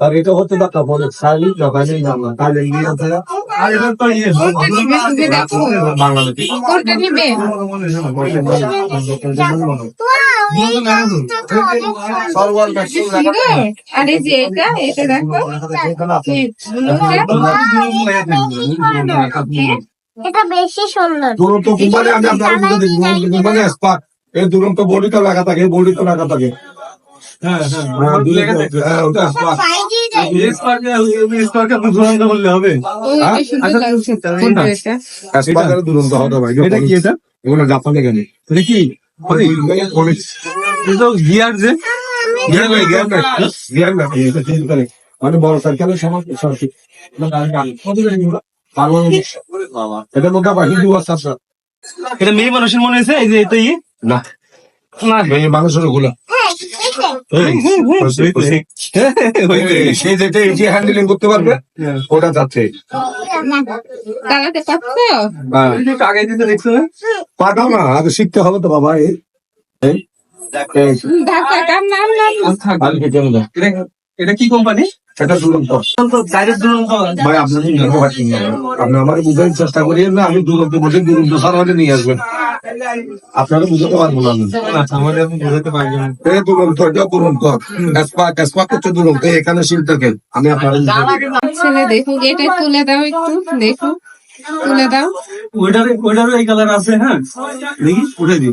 আর এটা হচ্ছে টাকা বলে সাইলি জগানি জানা কালে নিয়ে আছে আর এটা তো ইয়ে বাংলাদেশি কোনটা নিবে? রে? আর এই যে এটা এটা দেখো এটা বেশি সুন্দর দুরন্ত কোম্পানি আমি আপনার কোম্পানি এক্সপার্ট এই দুরন্ত লাগা থাকে বডিতে লাগা থাকে দুরন্ত হবে? ভাই এটা কি এটা? এগুলো জাপান থেকে এটা কি? গিয়ার যে। গিয়ার নাই গিয়ার নাই গিয়ার নাই এটা চেঞ্জ করে। মানে বড় সাইকেলের সময় এটা দু এটা মেয়ে মানুষের মনে হয়েছে? এই যে এটাই না। না। এই মানুষেরগুলো করতে পারবে শিখতে হবে তো বাবা কার? এটা- কি কোম্পানি দুরন্ত ভাই আপনি আমার চেষ্টা করিয়েন না আমি দুরন্ত বলছি দুরন্ত সার নিয়ে আসবেন আপনারা বুঝতে পারব না। আমি। আচ্ছা আমাদের আমি বোঝাতে পারব না। দুরন্ত দুরন্ত। এসপাক এসপাক দুরন্ত এখানে শিল থাকে আমি আপনার ছেলে দেখো এটা তুলে দাও একটু দেখো তুলে দাও। ওইটার ওইটারও এই কালার আছে হ্যাঁ? দেখি উঠে দিই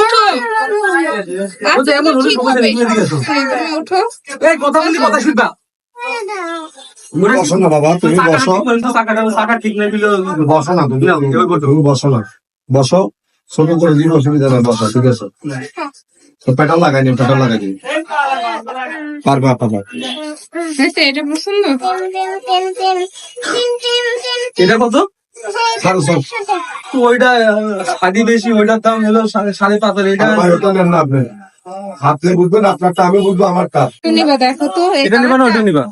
উঠো। আচ্ছা এই কথা বলি কথা শুনবা। বসো না বাবা তুমি বসো। চাকাটা চাকা ঠিক নাই দিলে বসো না তুমি। তুমি বসো না। বসো। ছোট করে দিন অসুবিধা নেই বসো ঠিক আছে? তো পেটাল লাগাই নি পেটাল লাগাই দিন পারবা পারবা। এটা পছন্দ? এটা কত? ওইটা সাদি বেশি ওইটার দাম হলো সাড়ে সাড়ে পাঁচ এটা ওটা না আপনি। আপনি বুঝবেন আপনারটা আমি বুঝব আমার কাজ নিবা দেখো তো এটা নিবা না ওইটা নিবা।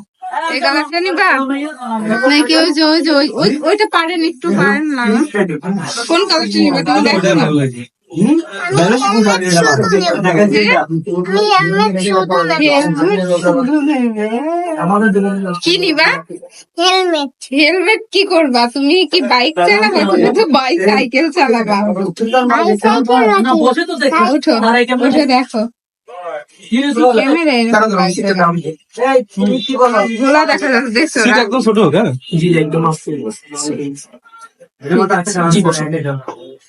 এই কালারটা নিবা? নাকি ওই যে ওই যে ওই- ওই- ওইটা পারেন একটু পারেন না কোন কালারটা নিবা তুমি দেখো কি নিবা? হেলমেট হেলমেট কি করবা? তুমি কি বাইক চালাবা? তুমি তো বাইক সাইকেল চালাবা উঠো উঠে দেখো। একদম ছোট হোক হ্যাঁ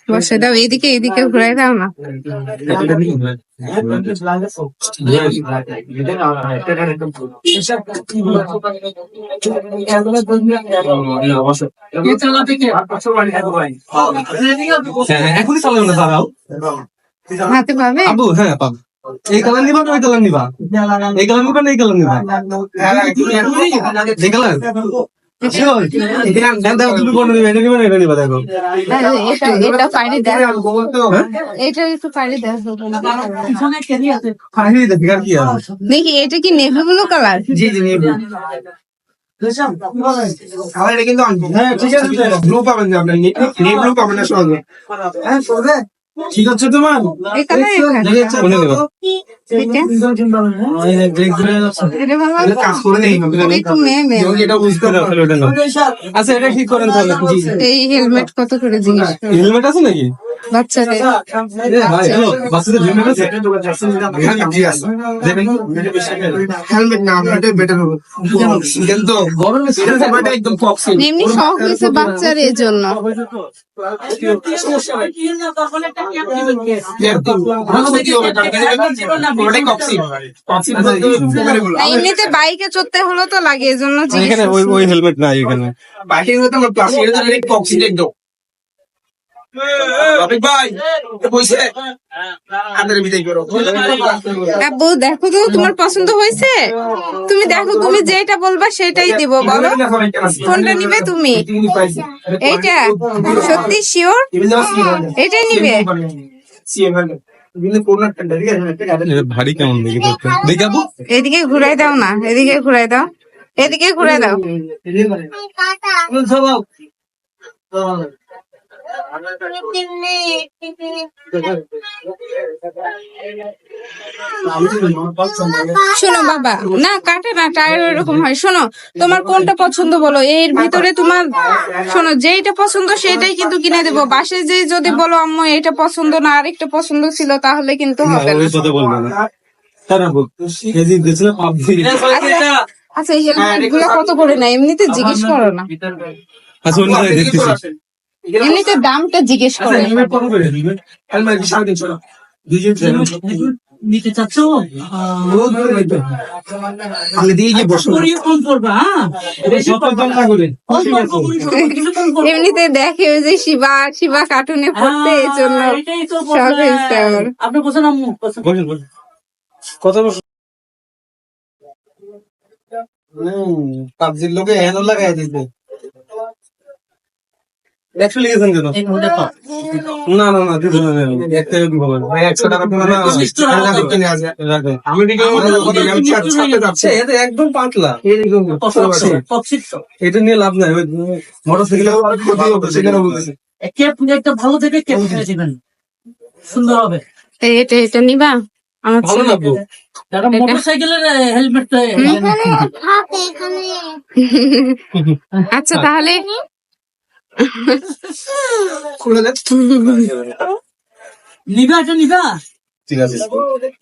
বসে। দাও এদিকে এদিকে ঘুরাই দাও না। হ্যাঁ, এখনই চালাবে না দাঁড়াও। হাতে পাবে? আবু হ্যাঁ পাবো। এই কালার নিবা না ওই কালার নিবা? এই কালার নিবা না এই কালার নিবা? এই কালার. দেখো? এটা নিবা না এটা নিবা দেখো আরে, এটা এটা পারি দেখো। এটা একটু পারি দেখো ফাইনালি দেখি কি আছে? দেখি এটা কি নেভি ব্লু কালার? জি জি হ্যাঁ ঠিক আছে ব্লু পাবেন নি ব্লু কম্বিনেশন হবে ঠিক আছে তোমার? আচ্ছা এটা করেন তাহলে এই হেলমেট কত করে হেলমেট আছে নাকি বাচ্চাদের এ বাচ্চাদের হেলমেট আছে হেলমেট না আপনার বেটার হবে কিন্তু গরমে এটা একদম পক্সি এমনি শখ হয়েছে বাচ্চার জন্য ওটাই না, এমনিতে বাইকে চড়তে হলো তো লাগে এই জন্য এখানে ওই ওই হেলমেট নাই এখানে। বাইকের মতো আমার প্লাস্টিক এটা ডাইরেক্ট কক্সি একদম। রফিক ভাই বইছে। আদের বিদায় করো। আব্বু দেখো তো তোমার পছন্দ হয়েছে? তুমি দেখো তুমি যেটা বলবা সেটাই দিব বলো। কোনটা নিবে তুমি? এইটা? সত্যি শিওর এটাই নিবে। ভারী কেমন দেখি দেখতে দেখি আপু এদিকে ঘুরাই দাও না এদিকে ঘুরাই দাও এদিকে ঘুরাই দাও শোনো বাবা না কাটে না টায়ার এরকম হয়। শোনো তোমার কোনটা পছন্দ বলো? এর ভিতরে তোমার শোনো যেইটা পছন্দ সেটাই কিন্তু কিনে দেবো। বাসে যে যদি বলো আম্মু এটা পছন্দ না আরেকটা পছন্দ ছিল তাহলে কিন্তু হবে না। পাবজি? আচ্ছা এই হেলমেটগুলো কত করে না এমনিতে জিজ্ঞেস করো না। আচ্ছা এমনিতে দামটা জিজ্ঞেস করো। হেলমেট কত করে? হেলমেট হেলমেট সাড়ে তিনশো নিতে চাচ্ছ? করবা হ্যাঁ। এমনিতে দেখে ওই যে শিবা শিবা কার্টুনে পড়তে এই জন্য হ্যাঁ, এটাই তো শখ বললাম। হয়েছে আমার। আপনি বলছেন আম্মু বলছেন। বসেন বসেন। কত বছর পাবজির লোকে হেন লাগাই দিতে একশো লিখেছেন কেন। না না না একটা ভালো ভাই একশো টাকা এটা একদম পাতলা। এটা নিয়ে লাভ নাই। মোটর সাইকেল সেখানে বলতেছি। এ একটা ভালো থেকে কেপ কিনে দিবেন? সুন্দর হবে। এই এটা এটা নিবা? আমার ভালো লাগবো। একটা মোটর সাইকেলের হেলমেট আচ্ছা তাহলে খুলে দেন নিবা এটা নিবা ঠিক আছে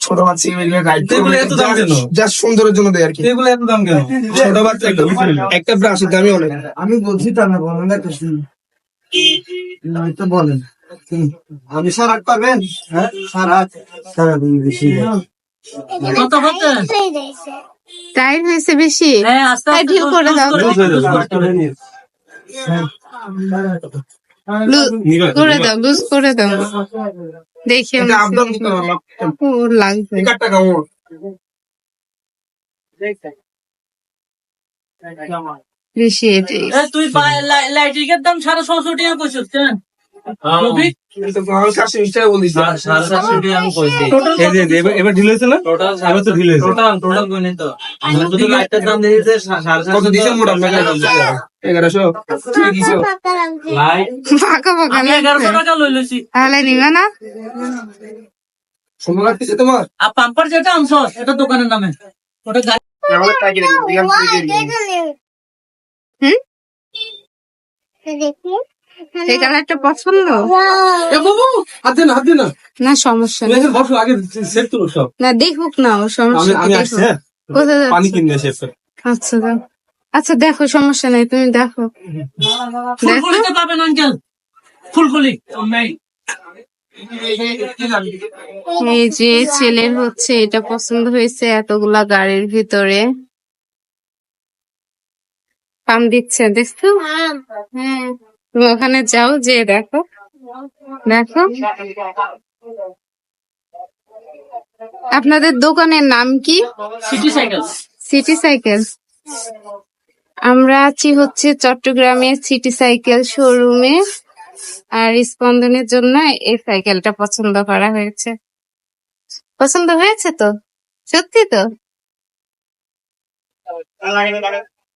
ছোট বাচ্চা এগুলো রাইড এগুলো এত দাম কেন? যা সুন্দরের জন্য দেয় আর কি এগুলো এত দাম কেন ছোট বাচ্চা একটা ব্রাশের দামই অনেক আমি বলছি তা না বলেন না নয়তো বলেন আমি সার আট পাবেন হ্যাঁ সারা সারা দিন বেশি কত কত সেই হয়েছে বেশি হ্যাঁ আস্তে আস্তে করে দাও। হয়ে দেখি তুই লাইটিকের দাম সাড়ে ছশো টাকা কইছিস এবার- ঢিল হয়েছে না? এবার তো ঢিল হয়েছে। কত দিছে মোটা এগারোশো। নিবে না। তোমার? আর পাম্পার যেটা আনছ এটা দোকানের নামে। ওটা গাড়ি হুম? দেখি। এই কালারটা পছন্দ। হাত দে না হাত দে না। না সমস্যা তুমি নেই। বসো আগে সেট তো সব। না দেখুক না ও সমস্যা আমি আসছি দেখুক। হ্যাঁ? পানি কিনে এসে আচ্ছা দাও। আচ্ছা দেখো সমস্যা নেই তুমি দেখো। পাবেন আঙ্কেল? ফুলকলি এই যে ছেলের হচ্ছে এটা পছন্দ হয়েছে এতগুলা গাড়ির ভিতরে। পাম দিচ্ছে দেখছ? হ্যাঁ। তুমি ওখানে যাও যে দেখো। দেখো। আপনাদের দোকানের নাম কি? সিটি সাইকেল সিটি সাইকেল আমরা আছি হচ্ছে চট্টগ্রামের সিটি সাইকেল শোরুমে আর স্পন্দনের জন্য এই সাইকেলটা পছন্দ করা হয়েছে। পছন্দ হয়েছে তো? সত্যি তো?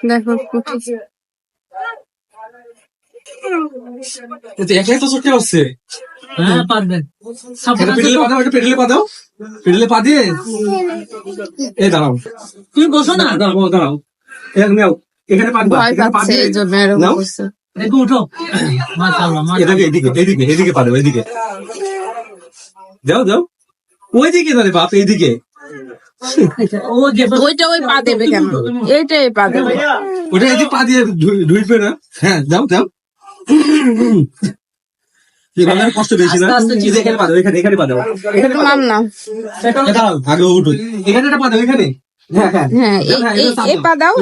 দেখো একাই তো চটকে আসছে হ্যাঁ। পারবেন এটা পা দাও এটা পেডেলে পা দাও পেডেলে পা দিয়ে। এই দাঁড়াও। তুমি বসো না। দাঁড়াও দাঁড়াও এই নাও। এখানে পা ভয় এখানে পা দিয়ে। নাও। উঠো। এদিকে এদিকে এদিকে এদিকে পা দাও এদিকে। যাও যাও। ওই দিকে না রে বাপ এইদিকে। ওইটা ওই পা দেবে কেন? এইটাই পা দেবে। ওটা এদিকে পা দিয়ে ধুই- না? হ্যাঁ যাও যাও। কষ্ট বেশি না? আস্তে আস্তে এই যে এখানে পা দাও এখানে এখানে পা আগে উঠো। এখানে একটা পা দাও এখানে। হ্যাঁ হ্যাঁ। হ্যাঁ এই হ্যাঁ, পা দাও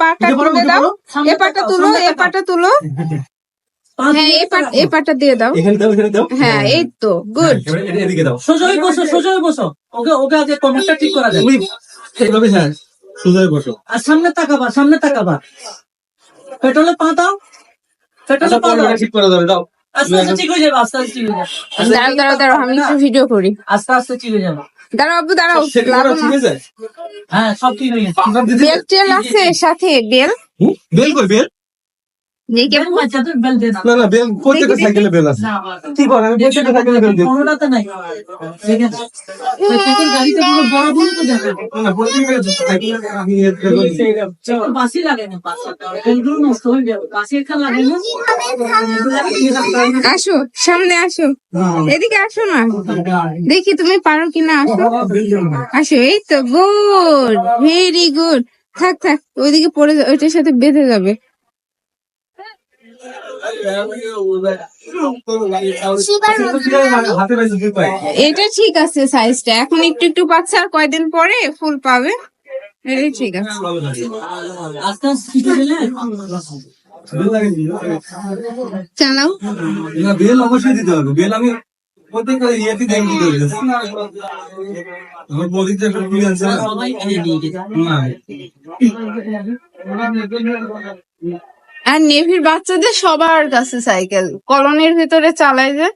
পাটা তুলে দাও পড়ো। পাটা তুলো এই পাটা তুলো। হ্যাঁ এই পাট এই পাটটা দিয়ে দাও। এখানে দাও এখানে দাও। হ্যাঁ এই তো গুড এদিকে দাও। সোজা বসো সোজা বসো। ওকে ওকে আগে কমেন্টটা ঠিক করা যায় তুমি এইভাবে হ্যাঁ সোজা বসো। আর সামনে তাকাবা সামনে তাকাবা। পেট্রোলে পা দাও। পেট্রোলে আচ্ছা পা দাও। ঠিক করে যাবে দাও। আস্তে আস্তে ঠিক হয়ে যাবে আস্তে আস্তে ঠিক হয়ে যাবে। দাঁড়াও দাঁড়াও দাঁড়াও আমি একটু ভিডিও করি। আস্তে আস্তে ঠিক হয়ে যাবে। দাঁড়াও আব্বু দাঁড়াও ঠিক আছে হ্যাঁ সব ঠিক হয়ে গেছে। বেল টেল আছে সাথে বেল। হুম? বেল কই বেল দেখে বেল বাচ্চাদের বেল দিয়ে দাও না না বেল প্রত্যেকটা সাইকেলে বেল আছে। কি বল আমি প্রত্যেকটা সাইকেলে বেল দিই কোনোটাতে নাই ঠিক আছে। পেট্রোল গাড়িতে কোনো বড় বড় তো দেখো। না না প্রত্যেকটা সাইকেলে আমি এর বেল দিই। বাসি লাগে না নষ্ট হয়ে যাবে। বাসি এখানে লাগে না আসো সামনে আসো। এদিকে আসো না। দেখি তুমি পারো কিনা আসো। আসো এই তো গুড ভেরি গুড থাক থাক ওইদিকে পড়ে ওইটার সাথে বেঁধে যাবে। এটা ঠিক আছে সাইজটা এখন একটু একটু পাচ্ছে আর কয়দিন পরে ফুল পাবে। এটাই ঠিক আছে। চালাও। বেল অবশ্যই দিতে হবে বেল? আর নেভির বাচ্চাদের সবার কাছে সাইকেল। কলোনির ভিতরে চালায় যে।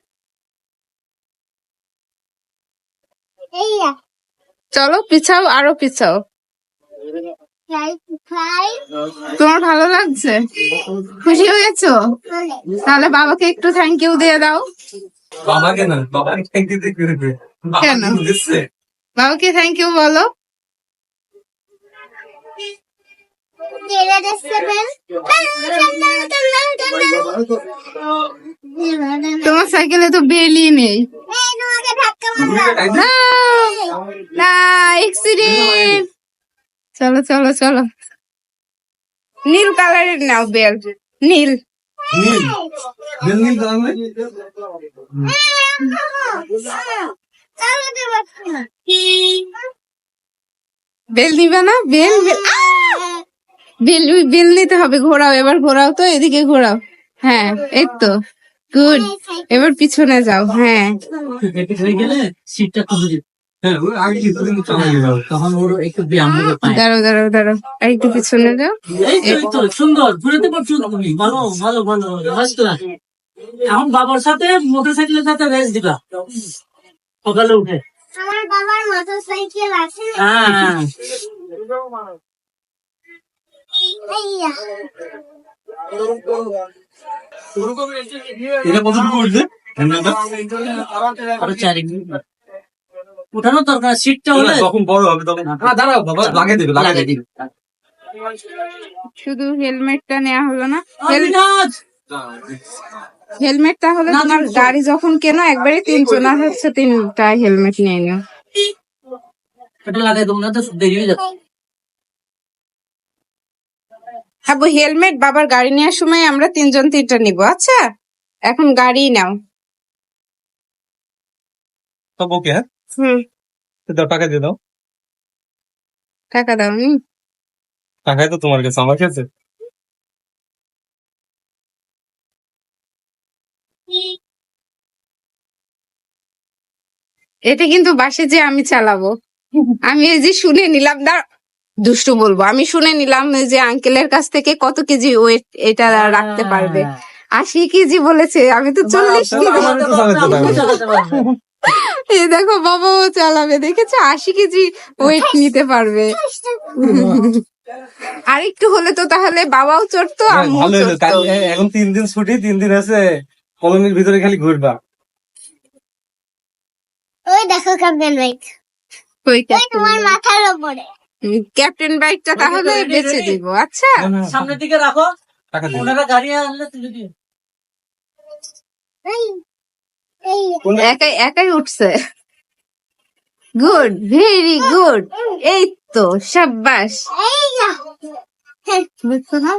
চলো পিছাও আরও পিছাও। তোমার ভালো লাগছে? খুশি হয়েছো? তাহলে বাবাকে একটু থ্যাংক ইউ দিয়ে দাও। বাবাকে না বাবাকে থ্যাংক কি কেন? বাবাকে থ্যাংক ইউ বলো। তোমার সাইকেলে তো বেলই নেই। না অ্যাক্সিডেন্ট চলো চলো চলো। নীল কালারের নাও বেল। নীল। নীল। বেল বেল নিবে না? Bell bell! বেল বেল নিতে হবে ঘোরাও এবার ঘোরাও তো এদিকে ঘোরাও। হ্যাঁ এই তো গুড এবার পিছনে যাও হ্যাঁ। দাঁড়াও দাঁড়াও দাঁড়াও একটু পিছনে যাও। এই তো, সুন্দর ঘুরেতে পারছ ভালো ভালো ভালো এখন বাবার সাথে মোটর সাইকেলের সাথে রেস দিবা সকালে উঠে আমার বাবার মোটর আছে। হ্যাঁ। এটা কতটুকু উঠছে আরও চারি উঠানোর দরকার সিটটা হলে তখন বড় হবে তখন হ্যাঁ দাঁড়াও বাবা লাগিয়ে দেবে লাগিয়ে দেবে। শুধু হেলমেটটা নেওয়া হলো না! হেলমেট তাহলে না, তোমার গাড়ি যখন কেনো একবারে তিনজন আর হচ্ছে তিনটা হেলমেট নিয়ে নিও। এটা লাগাই দেবো না তো দেরি হয়ে যাবে আবু হেলমেট বাবার গাড়ি নেওয়ার সময় আমরা তিনজন তিনটা নিব আচ্ছা? এখন গাড়ি নাও। সব ওকে হ্যাঁ? হুম। দাও টাকা দিয়ে দাও। টাকা দাও নি টাকাই তো তোমার কাছে আমার কাছে। এটা কিন্তু বাসে যে আমি চালাবো। আমি এই যে শুনে নিলাম দাঁড় দুষ্টু বলব। আমি শুনে নিলাম যে আঙ্কেলের কাছ থেকে কত কেজি ওয়েট এটা রাখতে পারবে। আশি কেজি বলেছে আমি তো চল্লিশ কেজি। এই দেখো বাবাও চালাবে। দেখেছ? আশি কেজি ওয়েট নিতে পারবে। আর একটু হলে তো তাহলে বাবাও চড়তো হ্যাঁ, এখন তিন দিন ছুটি তিন দিন আছে কলোনির ভিতরে খালি ঘুরবা। ওই দেখো ক্যাপ্টেন ওই তোমার মাথার উপরে ক্যাপ্টেন বাইকটা তাহলে বেচে দিব আচ্ছা। সামনের দিকে রাখো। ওনারা গাড়ি আনলে তুলে দিও। একাই একাই উঠছে। গুড ভেরি গুড এই তো সাব্বাস। বুঝছ না?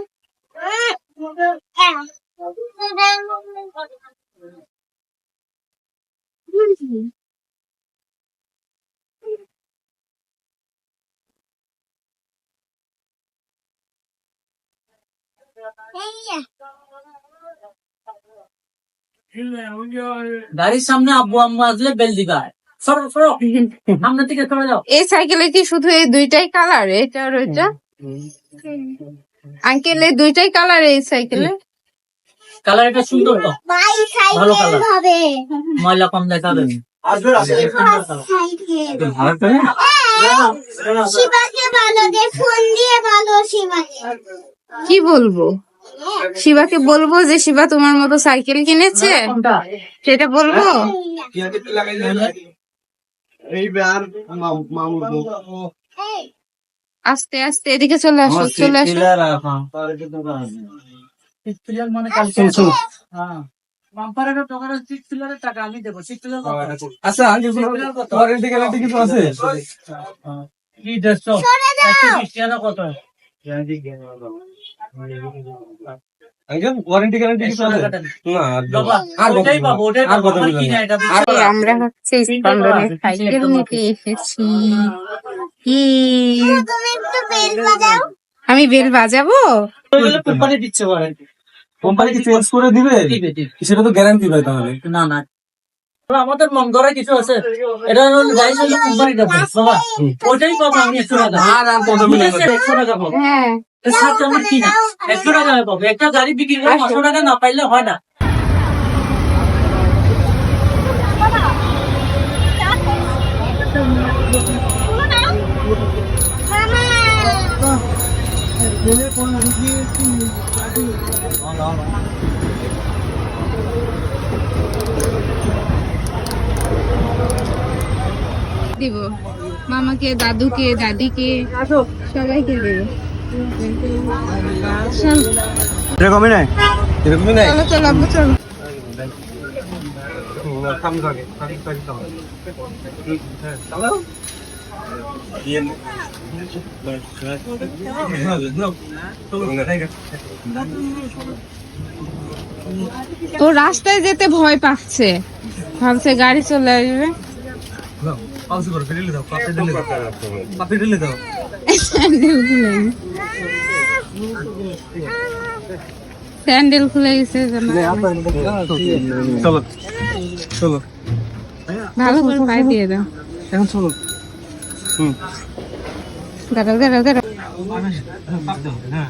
গাড়ির সামনে আব্বু আম্মা আসলে বেল দিবা। সরো সরো। সামনে থেকে সরে যাও। এই সাইকেলে কি শুধু এই দুইটাই কালার এটা আর ওইটা? আঙ্কেল এই দুইটাই কালার এই সাইকেলে? কালার এটা সুন্দর তো। ভাই ভালো সাইকেল colour। হবে ময়লা কম দেখাবে সাইকেল ভালো করে শিবাকে ভালো দে ফোন দিয়ে ভালো শিবাকে। কি বলব? শিবাকে বলব যে শিবা তোমার মতো সাইকেল কিনেছে? সেটা বলব? আস্তে আস্তে এদিকে চলে আসো চলে আসো। মানে কালকে হ্যাঁ। আচ্ছা কিছু আছে? কি কত আমার হচ্ছে সাইকেল নিতে এসেছি। আমি বেল বাজাবো? কোম্পানি দিচ্ছে ওয়ারেন্টি কোম্পানি কি চেঞ্জ করে দিবে? দিবে দিবে। সেটা তো গ্যারান্টি পাই তাহলে। না না আমাদের মন ধরা কিছু আছে? এটা হলো যাই হলো কোম্পানি দেবো বাবা। ওটাই পাবো আমি একশো টাকা। আর আর কত ঠিক একশো টাকা পাবো। হ্যাঁ। একশো টাকা পাবো। একটা গাড়ি বিক্রি করে পাঁচশো টাকা না পাইলে হয় না। মামা দিব। মামাকে দাদুকে দাদিকে সবাইকে দেব। এরকমই নাই? এরকমই নাই? চলো চলো আব্বু চলো। ও রাস্তায় যেতে ভয় পাচ্ছে। ভাবছে গাড়ি চলে আসবে স্যান্ডেল খুলে গেছে। চলো চলো ভালো করে পায়ে দিয়ে দাও এখন চলো দাঁড়াও দাঁড়াও দাঁড়াও হ্যাঁ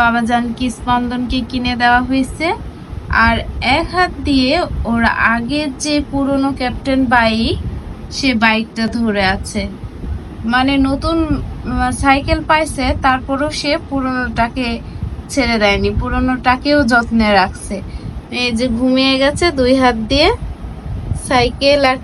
বাবা জানকি স্পন্দনকে কিনে দেওয়া হয়েছে? আর এক হাত দিয়ে ওর আগের যে পুরনো ক্যাপ্টেন বাইক, সে বাইকটা ধরে আছে। মানে নতুন সাইকেল পাইছে, তারপরও সে পুরনোটাকে ছেড়ে দেয়নি, পুরনোটাকেও যত্নে রাখছে। এই যে ঘুমিয়ে গেছে দুই হাত দিয়ে, সাইকেল আর